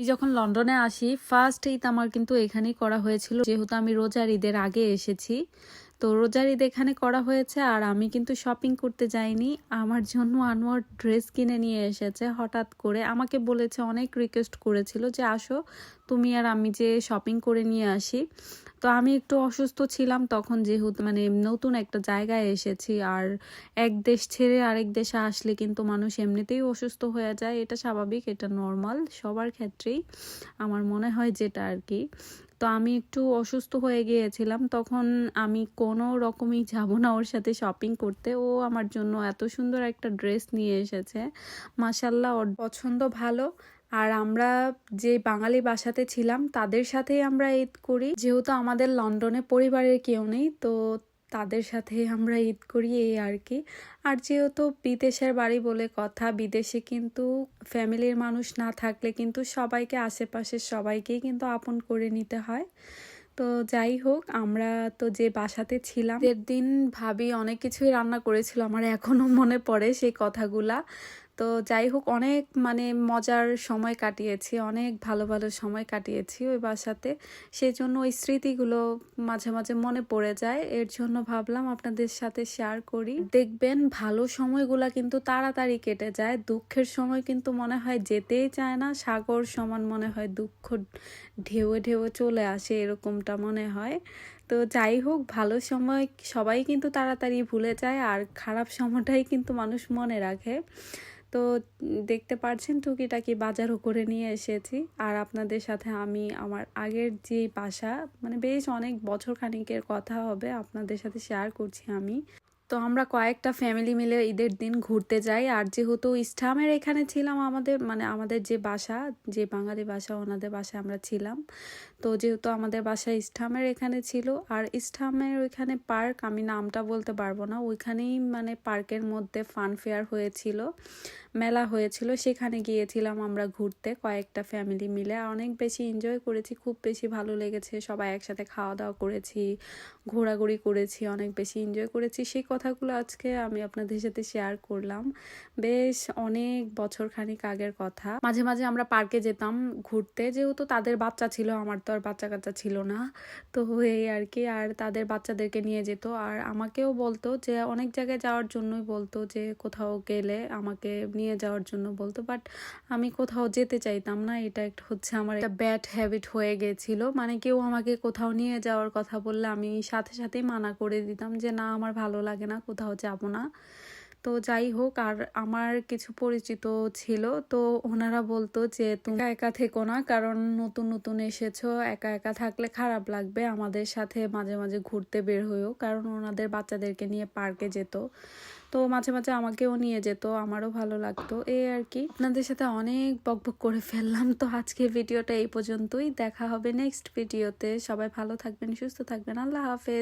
আমি যখন লন্ডনে আসি ফার্স্ট ঈদ আমার কিন্তু এখানেই করা হয়েছিল। যেহেতু আমি রোজার ঈদের আগে এসেছি, তো রোজার ঈদ এখানে করা হয়েছে আর আমি কিন্তু শপিং করতে যাইনি। আমার জন্য আনোয়ার ড্রেস কিনে নিয়ে এসেছে, হঠাৎ করে আমাকে বলেছে, অনেক রিকোয়েস্ট করেছিল যে, আসো, তুমি আর আমি যে শপিং করে নিয়ে আসি। তো আমি একটু অসুস্থ ছিলাম তখন যেহেতু মানে নতুন একটা জায়গায় এসেছি আর এক দেশ ছেড়ে আরেক দেশে আসলে কিন্তু মানুষ এমনিতেই অসুস্থ হয়ে যায়। এটা স্বাভাবিক, এটা নর্মাল সবার ক্ষেত্রেই আমার মনে হয় যেটা আর কি তো আমি একটু অসুস্থ হয়ে গিয়েছিলাম তখন আমি কোনো রকমই যাব না ওর সাথে শপিং করতে। ও আমার জন্য এত সুন্দর একটা ড্রেস নিয়ে এসেছে। মাসাল্লাহ ওর পছন্দ ভালো। আর আমরা যে বাঙালি বাসাতে ছিলাম, তাদের সাথেই আমরা ঈদ করি। যেহেতু আমাদের লন্ডনে পরিবারের কেউ নেই, তো তাদের সাথে আমরা ঈদ করি এই আর কি। আর যেহেতু বিদেশের বাড়ি বলে কথা, বিদেশে কিন্তু ফ্যামিলির মানুষ না থাকলে কিন্তু সবাইকে, আশেপাশের সবাইকেই কিন্তু আপন করে নিতে হয়। তো যাই হোক, আমরা তো যে বাসাতে ছিলাম এর দিন ভাবি অনেক কিছুই রান্না করেছিল, আমার এখনও মনে পড়ে সেই কথাগুলা। তো যাই হোক, অনেক মানে মজার সময় কাটিয়েছি, অনেক ভালো ভালো সময় কাটিয়েছি ওই বাসাতে। সেই জন্য ওই স্মৃতিগুলো মাঝে মাঝে মনে পড়ে যায়। এর জন্য ভাবলাম আপনাদের সাথে শেয়ার করি। দেখবেন ভালো সময়গুলা কিন্তু তাড়াতাড়ি কেটে যায়। দুঃখের সময় কিন্তু মনে হয় যেতেই চায় না, সাগর সমান মনে হয় দুঃখ ঢেউয়ে ঢেউয়ে চলে আসে এরকমটা মনে হয়। তো যাই হোক, ভালো সময় সবাই কিন্তু তাড়াতাড়ি ভুলে যায়, আর খারাপ সময়টাই কিন্তু মানুষ মনে রাখে। তো দেখতে পাচ্ছেন টুকিটাকি বাজারও করে নিয়ে এসেছি। আর আপনাদের সাথে আমি আমার আগের যে বাসা মানে বেশ অনেক বছর খানিকের কথা হবে, আপনাদের সাথে শেয়ার করছি আমি। তো আমরা কয়েকটা ফ্যামিলি মিলে ঈদের দিন ঘুরতে যাই। আর যেহেতু ইস্টামের এখানে ছিলাম আমাদের মানে আমাদের যে বাসা, যে বাঙালি বাসা, ওনাদের বাসায় আমরা ছিলাম। তো যেহেতু আমাদের বাসা ইস্টামের এখানে ছিল, আর ইস্টামের ওইখানে পার্ক, আমি নামটা বলতে পারব না, ওইখানেই মানে পার্কের মধ্যে ফান ফেয়ার হয়েছিল। মেলা হয়েছিল, সেখানে গিয়েছিলাম আমরা ঘুরতে কয়েকটা ফ্যামিলি মিলে। অনেক বেশি এনজয় করেছি, খুব বেশি ভালো লেগেছে। সবাই একসাথে খাওয়া দাওয়া করেছি, ঘোরাঘুরি করেছি, অনেক বেশি এনজয় করেছি। সেই কথাগুলো আজকে আমি আপনাদের সাথে শেয়ার করলাম। বেশ অনেক বছর খানিক আগের কথা। মাঝে মাঝে আমরা পার্কে যেতাম ঘুরতে, যেহেতু তাদের বাচ্চা ছিল, আমার তো আর বাচ্চা কাচ্চা ছিল না। তো এই আর কি, আর তাদের বাচ্চাদেরকে নিয়ে যেত। আর আমাকেও বলতো যে, অনেক জায়গায় যাওয়ার জন্যই বলতো যে, কোথাও গেলে আমাকে নিয়ে যাওয়ার জন্য বলতো বাট আমি কোথাও যেতে চাইতাম না। এটা একটা হচ্ছে আমার একটা ব্যাড হ্যাবিট হয়ে গেছিল। মানে কেউ আমাকে কোথাও নিয়ে যাওয়ার কথা বললে আমি সাথে সাথেই মানা করে দিতাম যে, না, আমার ভালো লাগে না, কোথাও যাব না। তো যাই হোক, আর আমার কিছু পরিচিত ছিল। তো ওনারা বলতো যে, তুমি একা একা থেকো না, কারণ নতুন নতুন এসেছ। একা একা থাকলে খারাপ লাগবে। আমাদের সাথে মাঝে মাঝে ঘুরতে বের হয়েও কারণ ওনাদের বাচ্চাদেরকে নিয়ে পার্কে যেত। তো মাঝে মাঝে আমাকেও নিয়ে যেত। আমারও ভালো লাগতো। এই আর কি। আপনাদের সাথে অনেক বকবক করে ফেললাম। তো আজকে ভিডিওটা এই পর্যন্তই। দেখা হবে নেক্সট ভিডিওতে। সবাই ভালো থাকবেন, সুস্থ থাকবেন। আল্লাহ হাফেজ।